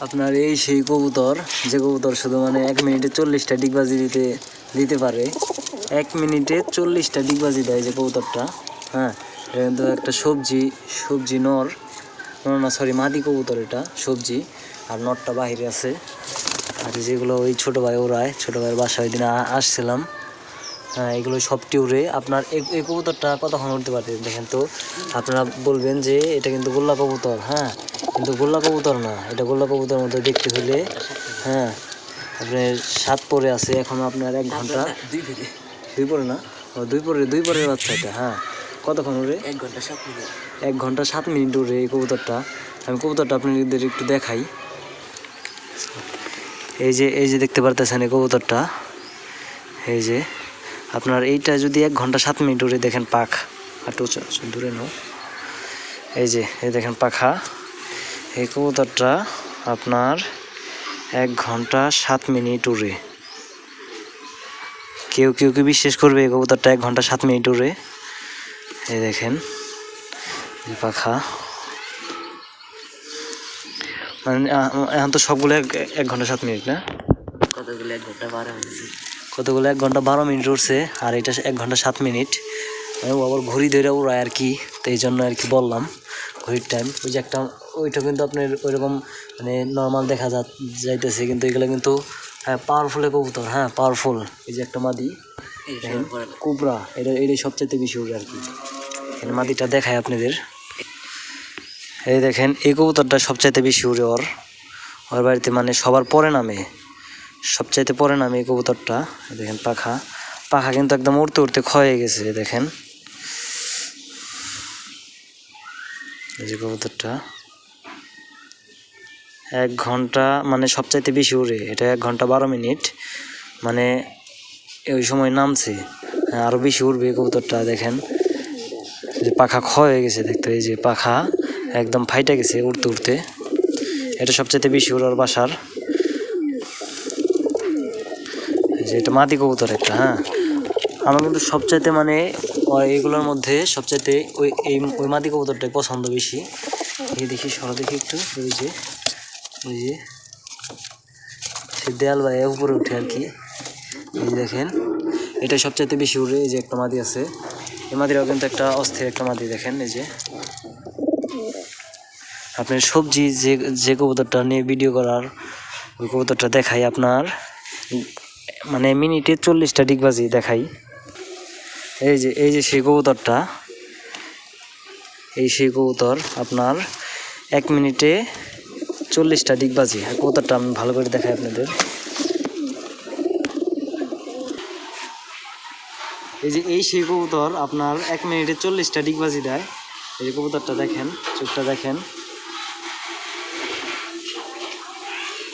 আপনার এই সেই কবুতর, যে কবুতর শুধু মানে এক মিনিটে চল্লিশটা ডিগবাজি দিতে দিতে পারে। এক মিনিটে চল্লিশটা ডিগবাজি দেয় যে কবুতরটা। হ্যাঁ কিন্তু একটা সবজি সবজি নর। নর না সরি মাদি কবুতর এটা, সবজি। আর নরটা বাহিরে আছে। আর যেগুলো ওই ছোটো ভাই ওরায়, ছোটো ভাইয়ের বাসায় ওই দিন আসছিলাম। হ্যাঁ এগুলো সবটি উড়ে আপনার এই- কবুতরটা কতক্ষণ উঠতে পারে দেখেন তো? আপনারা বলবেন যে এটা কিন্তু গোল্লা কবুতর হ্যাঁ? কিন্তু গোল্লা কবুতর না এটা গোল্লা কবুতর মতো দেখতে হলে হ্যাঁ? আপনার সাত পরে আছে এখন আপনার এক ঘণ্টা। দুই পরে। না? ও দুই পরে দুই পরের বাচ্চা এটা হ্যাঁ? কতক্ষণ উড়ে? এক ঘণ্টা সাত মিনিট। এক ঘণ্টা সাত মিনিট উড়ে এই কবুতরটা। আমি কবুতরটা আপনাদের একটু দেখাই। এই যে এই যে দেখতে পারতেছেন এই কবুতরটা। এই যে। আপনার এইটা যদি এক ঘণ্টা সাত মিনিট উড়ে দেখেন পাখ চ- দূরে নাও। এই যে, এই দেখেন পাখা। এই কবুতরটা আপনার এক ঘণ্টা সাত মিনিট উড়ে। কেউ কেউ কি বিশ্বাস করবে এই কবুতরটা এক ঘণ্টা সাত মিনিট উড়ে? এই দেখেন পাখা। মানে এখন তো সবগুলো এক ঘণ্টা সাত মিনিট, না? কতগুলো এক ঘণ্টা বারো হয়েছে? কতগুলো? এক ঘণ্টা বারো মিনিট উঠছে আর এটা এক ঘণ্টা সাত মিনিট। আমি আবার ঘড়ি ধরে উড়ায় আর কি তো এই জন্য আর কি বললাম ঘড়ির টাইম ওই যে একটা ওইটা কিন্তু আপনার ওইরকম মানে নর্মাল দেখা যা যাইতেছে কিন্তু এগুলো কিন্তু হ্যাঁ পাওয়ারফুলের কবুতর হ্যাঁ পাওয়ারফুল এই যে একটা মাদি কুবরা এটা এটাই সবচেয়ে বেশি উড়ে আর কি। মাদিটা দেখায় আপনাদের। এই দেখেন এই কবুতরটা সবচাইতে বেশি উড়ে ওর। ওর বাড়িতে মানে সবার পরে নামে। সবচাইতে পরে নামে এই কবুতরটা দেখেন পাখা। পাখা কিন্তু একদম উড়তে উড়তে ক্ষয়ে গেছে দেখেন। যে কবুতরটা। এক ঘণ্টা মানে সবচাইতে বেশি উড়ে। এটা এক ঘণ্টা বারো মিনিট। মানে ওই সময় নামছে। হ্যাঁ, আরও বেশি উড়বে কবুতরটা দেখেন। যে পাখা ক্ষয় হয়ে গেছে দেখতে এই যে পাখা। একদম ফাইটা গেছে উড়তে উড়তে। এটা সবচেয়ে বেশি ওর বাসার এই যে এটা মাদি কবুতর একটা হ্যাঁ। আমার কিন্তু সবচাইতে মানে ওই এগুলোর মধ্যে সবচাইতে ওই, এই, ওই মাদি কবুতরটাই পছন্দ বেশি। এই দেখি, সরা দেখি একটু ওই যে ওই যে। সে দেয়াল বা উপরে উঠে আর কি। এই দেখেন এটা সবচাইতে বেশি উড়ে, এই যে একটা মাদি আছে। এই মাদিরাও কিন্তু একটা অস্থির একটা মাদি, দেখেন, এই যে। আপনার সবজি যে যে কবুতরটা নিয়ে ভিডিও করার, ওই কবুতরটা দেখাই আপনার। মানে মিনিটে চল্লিশটা ডিগবাজি দেখাই। এই যে এই যে সেই কবুতরটা, এই সেই কবুতর আপনার এক মিনিটে চল্লিশটা ডিগবাজি। আর কবুতরটা আমি ভালো করে দেখাই আপনাদের। এই যে, এই সেই কবুতর আপনার এক মিনিটে চল্লিশটা ডিগবাজি দেয়। এই যে কবুতরটা দেখেন, চোখটা দেখেন।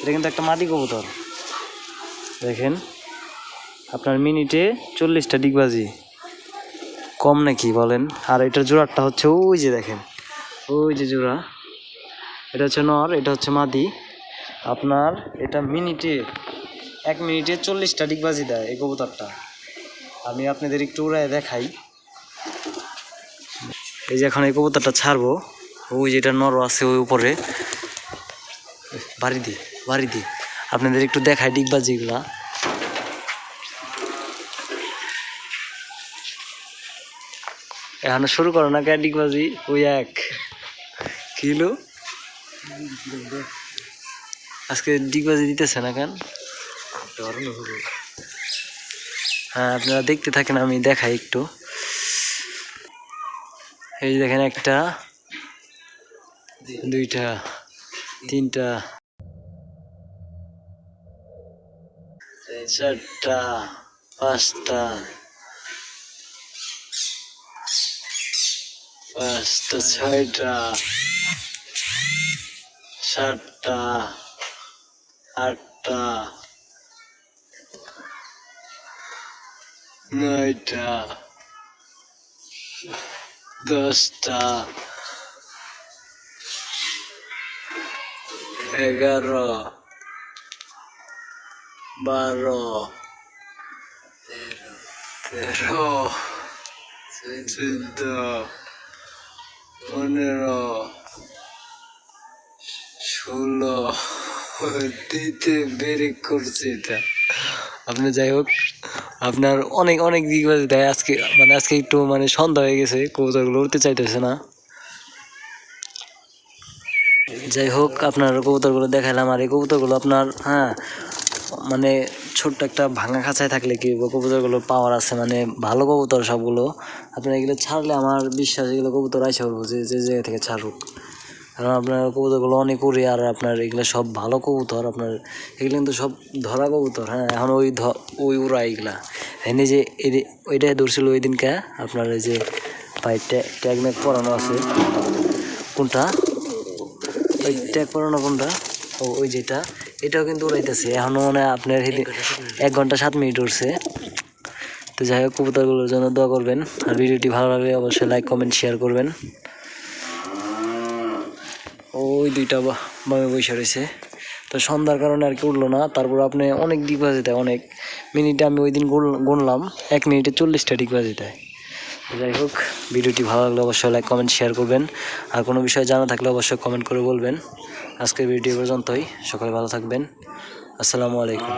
এটা কিন্তু একটা মাটি কবুতর। দেখেন, আপনার মিনিটে চল্লিশটা ডিগবাজি। কম নাকি বলেন? আর এটার জোড়াটা হচ্ছে ওই যে দেখেন, ওই যে জোড়া। এটা হচ্ছে নর, এটা হচ্ছে মাদি। আপনার এটা মিনিটে, এক মিনিটে চল্লিশটা ডিগবাজি দেয় এই কবুতরটা। আমি আপনাদের একটু উড়ায় দেখাই। এই যে এখন এই কবুতরটা ছাড়বো, ওই যেটা নর আছে ওই উপরে। বাড়ি দি বাড়ি দি। আপনাদের একটু দেখাই ডিগবাজিগুলা এখন শুরু করো না কে ওই এক। কিলো আজকে ডিগবাজি দিতেছে না কেন? হ্যাঁ আপনারা দেখতে থাকেন, আমি দেখাই একটু। এই দেখেন একটা, দুইটা, তিনটা। চারটা পাঁচটা পাঁচটা ছয়টা সাতটা আটটা নয়টা দশটা এগারো বারো। তেরো, চোদ্দ, পনেরো, ষোলো। দিতে ব্রেক করছে এটা। আপনি যাই হোক, আপনার অনেক অনেক দিক দেয়। আজকে মানে আজকে একটু মানে সন্ধ্যা হয়ে গেছে, কবুতরগুলো উঠতে চাইতেছে না। যাই হোক, আপনার কবুতরগুলো দেখালাম আর এই কবুতরগুলো আপনার হ্যাঁ মানে ছোট্ট একটা ভাঙা খাঁচায় থাকলে কি কবুতরগুলো পাওয়ার আছে? মানে ভালো কবুতর সবগুলো। আপনার এগুলো ছাড়লে আমার বিশ্বাস, এগুলো কবুতর আইসা বলব যে যে জায়গা থেকে ছাড়ুক। কারণ আপনার কবুতরগুলো অনেক উড়ে আর আপনার এগুলো সব ভালো কবুতর, আপনার এগুলো কিন্তু সব ধরা কবুতর হ্যাঁ? এখন ওই ওই উড়া এগুলা। হ্যাঁ যে ওইটাই ধরছিল ওই দিনকে আপনার এই যে পায়ে ট্যাগ ম্যাগ পরানো আছে। কোনটা? ওই ট্যাগ পরানো কোনটা? ও, ওই যেটা। এটাও কিন্তু উড়াইতেছে। এখনও মানে আপনার এক ঘণ্টা সাত মিনিট উঠছে তো যাই হোক কবুতরগুলোর জন্য দোয়া করবেন। আর ভিডিওটি ভালো লাগলে অবশ্যই লাইক কমেন্ট শেয়ার করবেন। ওই দুইটা বা- বামে বসে রয়েছে। তো সন্ধ্যার কারণে আর কি উঠল না। তারপর আপনি অনেক ডিগ বাজে দেয় অনেক। মিনিটে আমি ওই দিন গুন- গুনলাম এক মিনিটে চল্লিশটা ডিগ বাজে দেয় যাই হোক, ভিডিওটি ভালো লাগলে অবশ্যই লাইক কমেন্ট শেয়ার করবেন। আর কোনো বিষয়ে জানা থাকলে অবশ্যই কমেন্ট করে বলবেন। আজকের ভিডিও পর্যন্তই। সকালে ভালো থাকবেন। আসসালামু আলাইকুম।